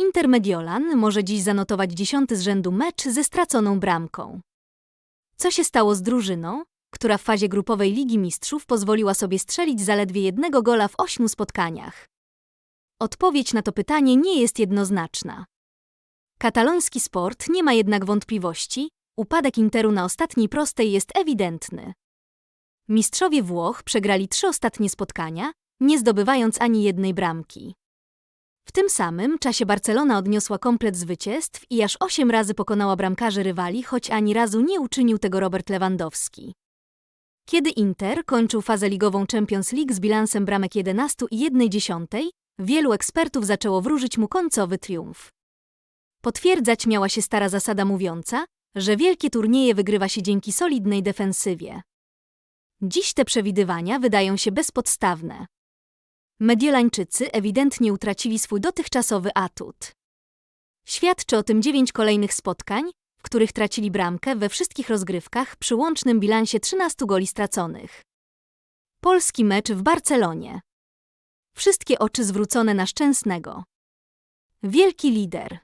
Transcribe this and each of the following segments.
Inter Mediolan może dziś zanotować dziesiąty z rzędu mecz ze straconą bramką. Co się stało z drużyną, która w fazie grupowej Ligi Mistrzów pozwoliła sobie strzelić zaledwie jednego gola w ośmiu spotkaniach? Odpowiedź na to pytanie nie jest jednoznaczna. Kataloński sport nie ma jednak wątpliwości, upadek Interu na ostatniej prostej jest ewidentny. Mistrzowie Włoch przegrali trzy ostatnie spotkania, nie zdobywając ani jednej bramki. W tym samym czasie Barcelona odniosła komplet zwycięstw i aż osiem razy pokonała bramkarzy rywali, choć ani razu nie uczynił tego Robert Lewandowski. Kiedy Inter kończył fazę ligową Champions League z bilansem bramek 11 i 1,1, wielu ekspertów zaczęło wróżyć mu końcowy triumf. Potwierdzać miała się stara zasada mówiąca, że wielkie turnieje wygrywa się dzięki solidnej defensywie. Dziś te przewidywania wydają się bezpodstawne. Mediolańczycy ewidentnie utracili swój dotychczasowy atut. Świadczy o tym dziewięć kolejnych spotkań, w których tracili bramkę we wszystkich rozgrywkach przy łącznym bilansie 13 goli straconych. Polski mecz w Barcelonie. Wszystkie oczy zwrócone na Szczęsnego. Wielki lider.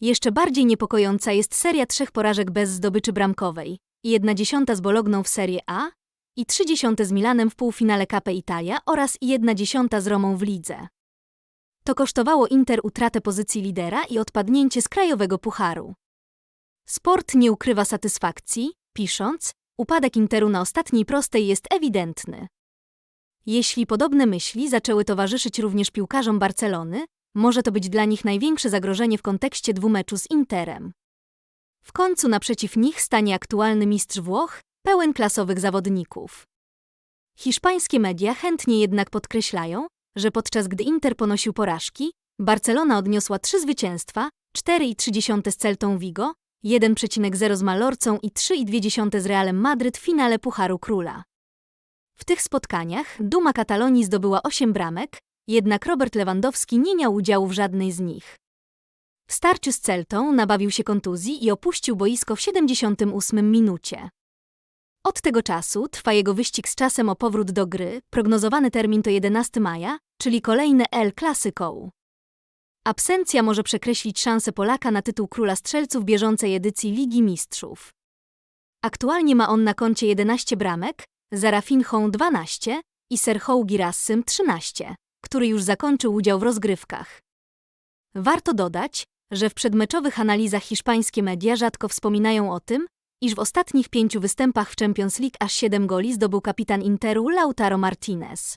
Jeszcze bardziej niepokojąca jest seria trzech porażek bez zdobyczy bramkowej, jedna dziesiąta z Bologną w Serie A i trzy dziesiąte z Milanem w półfinale Cape Italia oraz jedna dziesiąta z Romą w lidze. To kosztowało Inter utratę pozycji lidera i odpadnięcie z krajowego pucharu. Sport nie ukrywa satysfakcji, pisząc, upadek Interu na ostatniej prostej jest ewidentny. Jeśli podobne myśli zaczęły towarzyszyć również piłkarzom Barcelony, może to być dla nich największe zagrożenie w kontekście dwumeczu z Interem. W końcu naprzeciw nich stanie aktualny mistrz Włoch, pełen klasowych zawodników. Hiszpańskie media chętnie jednak podkreślają, że podczas gdy Inter ponosił porażki, Barcelona odniosła trzy zwycięstwa, 4,3 z Celtą Vigo, 1,0 z Malorcą i 3,2 z Realem Madryt w finale Pucharu Króla. W tych spotkaniach Duma Katalonii zdobyła 8 bramek, jednak Robert Lewandowski nie miał udziału w żadnej z nich. W starciu z Celtą nabawił się kontuzji i opuścił boisko w 78 minucie. Od tego czasu trwa jego wyścig z czasem o powrót do gry, prognozowany termin to 11 maja, czyli kolejne El Clasico. Absencja może przekreślić szansę Polaka na tytuł króla strzelców bieżącej edycji Ligi Mistrzów. Aktualnie ma on na koncie 11 bramek, za Rafinhą 12 i Serhou Girassym 13, który już zakończył udział w rozgrywkach. Warto dodać, że w przedmeczowych analizach hiszpańskie media rzadko wspominają o tym, iż w ostatnich pięciu występach w Champions League aż siedem goli zdobył kapitan Interu Lautaro Martinez.